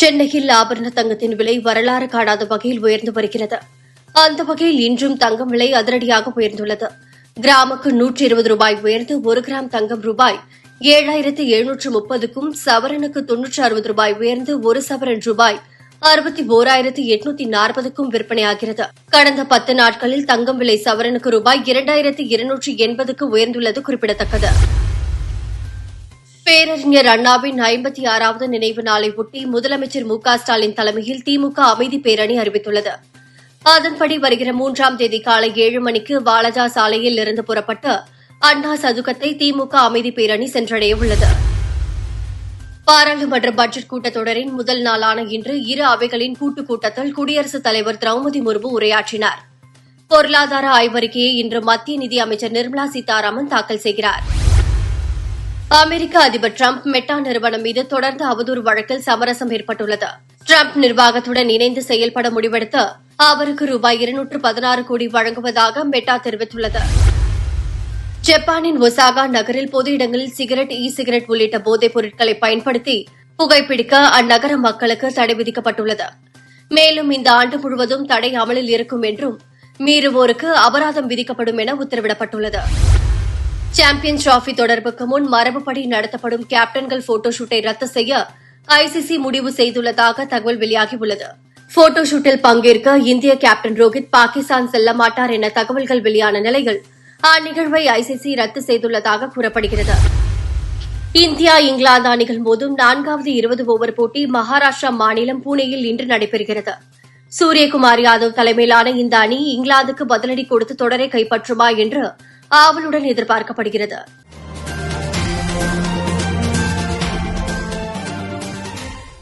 சென்னையில் ஆபரண தங்கத்தின் விலை வரலாறு காணாத வகையில் உயர்ந்து வருகிறது. அந்த வகையில் இன்றும் தங்கம் விலை அதிரடியாக உயர்ந்துள்ளது. கிராமுக்கு நூற்றி இருபது ரூபாய் உயர்ந்து ஒரு கிராம் தங்கம் ரூபாய் ஏழாயிரத்து எழுநூற்று முப்பதுக்கும் சவரனுக்கு தொன்னூற்று அறுபது ரூபாய் உயர்ந்து ஒரு சவரன் ரூபாய் அறுபத்தி ஓராயிரத்து எட்நூத்தி நாற்பதுக்கும் விற்பனையாகிறது. கடந்த பத்து நாட்களில் தங்கம் விலை சவரனுக்கு ரூபாய் இரண்டாயிரத்து இருநூற்று எண்பதுக்கு உயர்ந்துள்ளது குறிப்பிடத்தக்கது. பேரறிஞர் அண்ணாவின் ஐம்பத்தி ஆறாவது நினைவு நாளை ஒட்டி முதலமைச்சர் மு க ஸ்டாலின் தலைமையில் திமுக அமைதி பேரணி அறிவித்துள்ளது. அதன்படி வருகிற மூன்றாம் தேதி காலை ஏழு மணிக்கு வாலஜா சாலையில் இருந்து புறப்பட்டு அண்ணா சதுக்கத்தை திமுக அமைதி பேரணி சென்றடைய உள்ளது பாராளுமன்ற பட்ஜெட் கூட்டத்தொடரின் முதல் நாளான இன்று இரு அவைகளின் கூட்டுக் கூட்டத்தில் குடியரசுத் தலைவர் திரௌபதி முர்மு உரையாற்றினார். பொருளாதார ஆய்வறிக்கையை இன்று மத்திய நிதி அமைச்சர் நிர்மலா சீதாராமன் தாக்கல் செய்கிறார். அமெரிக்க அதிபர் டிரம்ப் மெட்டா நிறுவனம் மீது தொடர்ந்து அவதூறு வழக்கில் சமரசம் ஏற்பட்டுள்ளது. டிரம்ப் நிர்வாகத்துடன் இணைந்து செயல்பட முடிவெடுத்து அவருக்கு ரூபாய் இருநூற்று பதினாறு கோடி வழங்குவதாக மெட்டா தெரிவித்துள்ளது. ஜப்பானின் ஒசாகா நகரில் பொது இடங்களில் சிகரெட் இ சிகரெட் உள்ளிட்ட போதைப் பொருட்களை பயன்படுத்தி புகைப்பிடிக்க அந்நகர மக்களுக்கு தடை விதிக்கப்பட்டுள்ளது. மேலும் இந்த ஆண்டு முழுவதும் தடை அமலில் இருக்கும் என்றும் மீறுவோருக்கு அபராதம் விதிக்கப்படும் என உத்தரவிடப்பட்டுள்ளது. சாம்பியன் டிராபி தொடர்புக்கு முன் மரபுப்படி நடத்தப்படும் கேப்டன்கள் போட்டோ ஷூட்டை ரத்து செய்ய ஐசிசி முடிவு செய்துள்ளதாக தகவல் வெளியாகியுள்ளது. போட்டோ ஷூட்டில் பங்கேற்க இந்திய கேப்டன் ரோஹித் பாகிஸ்தான் செல்ல மாட்டார் என தகவல்கள் வெளியான நிலையில் அந்நிகழ்வை ஐசிசி ரத்து செய்துள்ளதாக கூறப்படுகிறது. இந்தியா இங்கிலாந்து அணிகள் மோதும் நான்காவது இருபது ஓவர் போட்டி மகாராஷ்டிரா மாநிலம் புனேயில் இன்று நடைபெறுகிறது. சூரியகுமார் யாதவ் தலைமையிலான இந்த அணி இங்கிலாந்துக்கு பதிலடி கொடுத்து தொடரை கைப்பற்றுமா என்று ஆவலுடன் எதிர்பார்க்கப்படுகிறது.